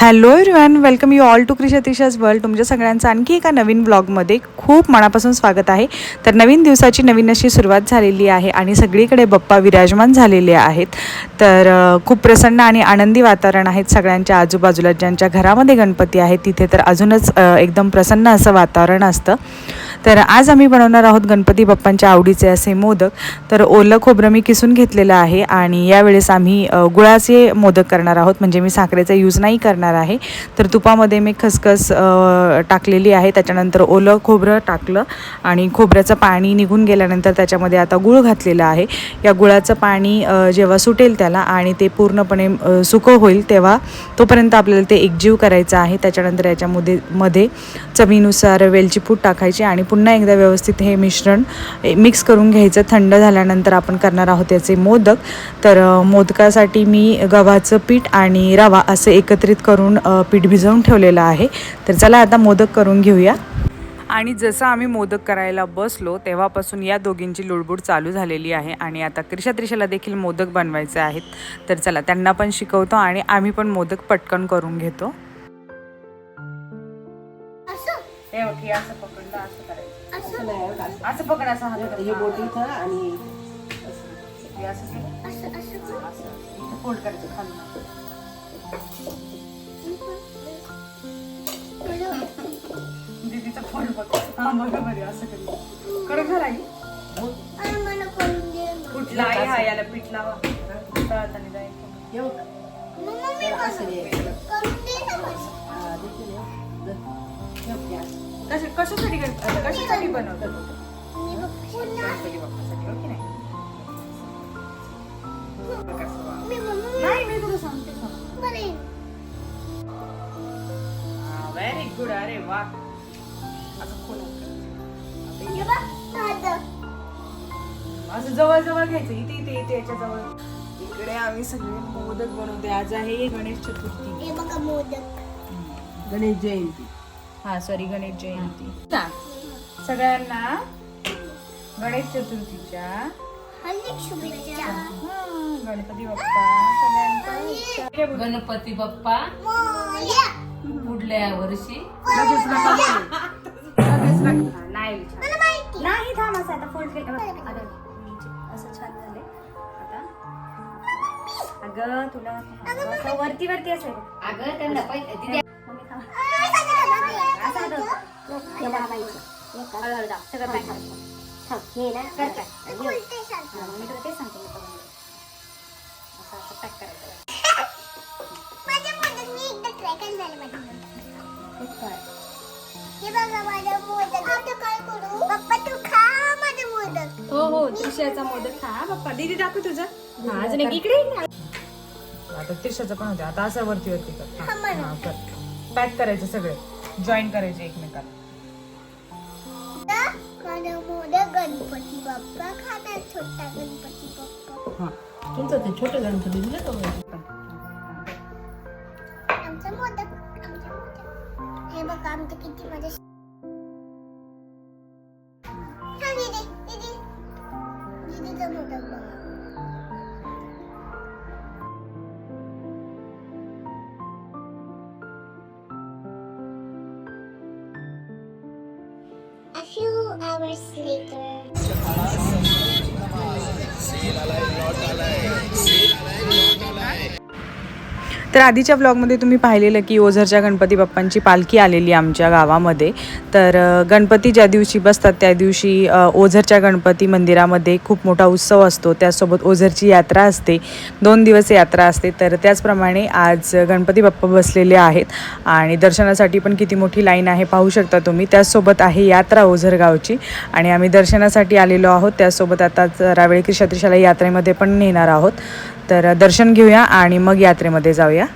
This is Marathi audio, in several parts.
Hello everyone welcome you all to Krisha Trisha's world तुमच्या सगळ्यांचं आणखी एका नवीन ब्लॉगमध्ये खूप मनापासून स्वागत आहे. तर नवीन दिवसाची नवीन अशी सुरुवात झालेली आहे आणि सगळीकडे बप्पा विराजमान झालेले आहेत. तर खूप प्रसन्न आणि आनंदी वातावरण आहेत सगळ्यांच्या आजूबाजूला ज्यांच्या घरामध्ये गणपती आहेत. तिथे तर अजूनच एकदम प्रसन्न असं वातावरण असतं. तर आज आम्ही बनवणार आहोत गणपती बाप्पांच्या आवडीचे असे मोदक. तर ओलं खोबरं मी किसून घेतलेलं आहे आणि यावेळेस आम्ही गुळाचे मोदक करणार आहोत. म्हणजे मी साखरेचा यूज नाही करणार आहे. तर तुपामध्ये मी खसखस टाकलेली आहे. त्याच्यानंतर ओलं खोबरं टाकलं आणि खोबऱ्याचं पाणी निघून गेल्यानंतर त्याच्यामध्ये आता गुळ घातलेलं आहे. या गुळाचं पाणी जेव्हा सुटेल त्याला आणि ते पूर्णपणे सुकं होईल तेव्हा तोपर्यंत आपल्याला ते एकजीव करायचं आहे. त्याच्यानंतर याच्यामध्ये मध्ये चवीनुसार वेलची पूड टाकायची आणि पुन्हा एकदा व्यवस्थित हे मिश्रण मिक्स करून घ्यायचं. थंड झाल्यानंतर आपण करणार आहोत याचे मोदक. तर मोदकासाठी मी गव्हाचं पीठ आणि रवा असं एकत्रित करून पीठ भिजवून ठेवलेलं आहे. तर चला आता मोदक करून घेऊया. आणि जसं आम्ही मोदक करायला बसलो तेव्हापासून या दोघींची लुडबुड चालू झालेली आहे आणि आता क्रिशा त्रिशाला देखील मोदक बनवायचे आहेत. तर चला त्यांना पण शिकवतो आणि आम्ही पण मोदक पटकन करून घेतो. हे बघ, हे असं पकडलं, असं करायचं. असं नाही असं. असं पकड असं हात हे बोट इथं आणि हे असं केलं. असं असं असं. इथं fold करायचं खालून. दीदीचा फोल्ड बघ हा बघा बरं असं केलं कडक झाला की? आणि मला करून दे ना. कुठला आहे हा याला पीठ लावा तळताना जायचं. हे बघ. मम्मा, मी असं दे. करून दे ना मला. हा, देते ना. दे. कशा- कशासाठी कशासाठी बनवतात नाही? मी तुला सांगते व्हेरी गुड अरे वा. असं जवळ जवळ घ्यायचं. इथे इथे इथे याच्या जवळ. इकडे आम्ही सगळे मोदक बनवते आज आहे गणेश चतुर्थी. मोदक. गणेश जयंती. हा सॉरी गणेश जयंती. सगळ्यांना गणेश चतुर्थीच्या हार्दिक शुभेच्छा. गणपती बाप्पा गणपती बाप्पा. पुढल्या वर्षी. नाही नाही थांब असं आता फोल्ड केलं असं छान झाले आता. अगं तुला वरती वरती असेल अगं त्यांना पहिले सगळं. हे ना कर. हा, मग मी तुला तेच सांगते मी करून दे. असं असं पॅक करायचं. माझे मोदक ट्राय करायला झाले माझे मोदक. खूप छान. हे बघा माझा मोदक. आता काय करू? पप्पा तू खा माझे मोदक. हो हो त्रिशाचा मोदक खा बाप्पा. दीदी दाखव तुझं हा अजून एक इकडे ये ना. आता त्रिशाचं पण होते आता असं वरती वरती कर हा, मला. हा, कर पॅक करायचं सगळे जॉईन करायचे एकमेकाला माझा मोदक गणपती बाप्पा खाणार छोटा गणपती बाप्पा तुमचं ते छोटं गणपती दिलं का बरं? आमचा मोदक आमचा मोदक हे बघा आमचं किती माझे हा दीदी दीदी दीदीचा मोदक बघा hours later. तर आधीच्या ब्लॉगमध्ये तुम्ही पाहिलेलं की ओझरच्या गणपती बाप्पांची पालखी आलेली आमच्या गावामध्ये. तर गणपती ज्या दिवशी बसतात त्या दिवशी ओझरच्या गणपती मंदिरामध्ये खूप मोठा उत्सव असतो. त्यासोबत ओझरची यात्रा असते. दोन दिवस यात्रा असते. तर त्याचप्रमाणे आज गणपती बाप्पा बसलेले आहेत आणि दर्शनासाठी पण किती मोठी लाईन आहे पाहू शकता तुम्ही. त्याचसोबत आहे यात्रा ओझर गावची आणि आम्ही दर्शनासाठी आलेलो आहोत. त्यासोबत आता रावेळी कृषत्रिशाला यात्रेमध्ये पण नेणार आहोत. तर दर्शन घेऊया आणि मग यात्रेमध्ये जाऊया.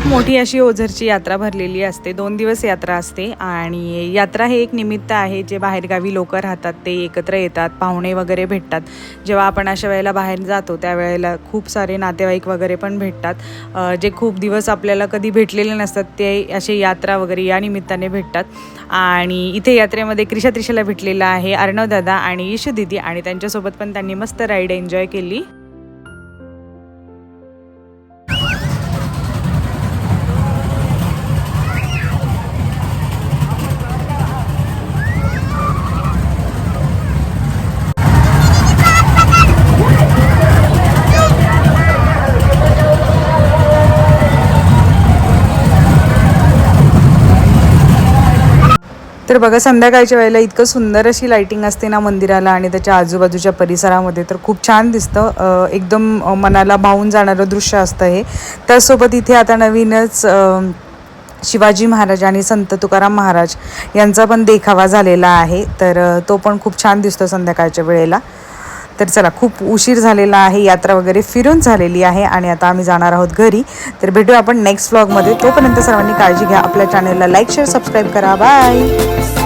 खूप मोठी अशी ओझरची यात्रा भरलेली असते. दोन दिवस यात्रा असते आणि यात्रा हे एक निमित्त आहे जे बाहेरगावी लोक राहतात ते एकत्र येतात पाहुणे वगैरे भेटतात. जेव्हा आपण अशा वेळेला बाहेर जातो त्यावेळेला खूप सारे नातेवाईक वगैरे पण भेटतात. जे खूप दिवस आपल्याला कधी भेटलेले नसतात ते असे यात्रा वगैरे या निमित्ताने भेटतात. आणि इथे यात्रेमध्ये क्रिशा त्रिशाला भेटलेला आहे अर्णव दादा आणि ईशू दिदी आणि त्यांच्यासोबत पण त्यांनी मस्त राईड एन्जॉय केली. तर बघा संध्याकाळच्या वेळेला इतकं सुंदर अशी लायटिंग असते ना मंदिराला आणि त्याच्या आजूबाजूच्या परिसरामध्ये. तर खूप छान दिसतं. एकदम मनाला भावून जाणारं दृश्य असतं हे. त्यासोबत इथे आता नवीनच शिवाजी महाराज आणि संत तुकाराम महाराज यांचा पण देखावा झालेला आहे. तर तो पण खूप छान दिसतो संध्याकाळच्या वेळेला. तर चला खूप उशीर झालेला आहे यात्रा वगैरे फिरून झालेली आहे आणि आता आम्ही जाणार आहोत घरी. तर भेटूया आपण नेक्स्ट व्लॉगमध्ये तोपर्यंत सर्वांनी काळजी घ्या. आपल्या चॅनलला लाईक शेअर सबस्क्राईब करा. बाय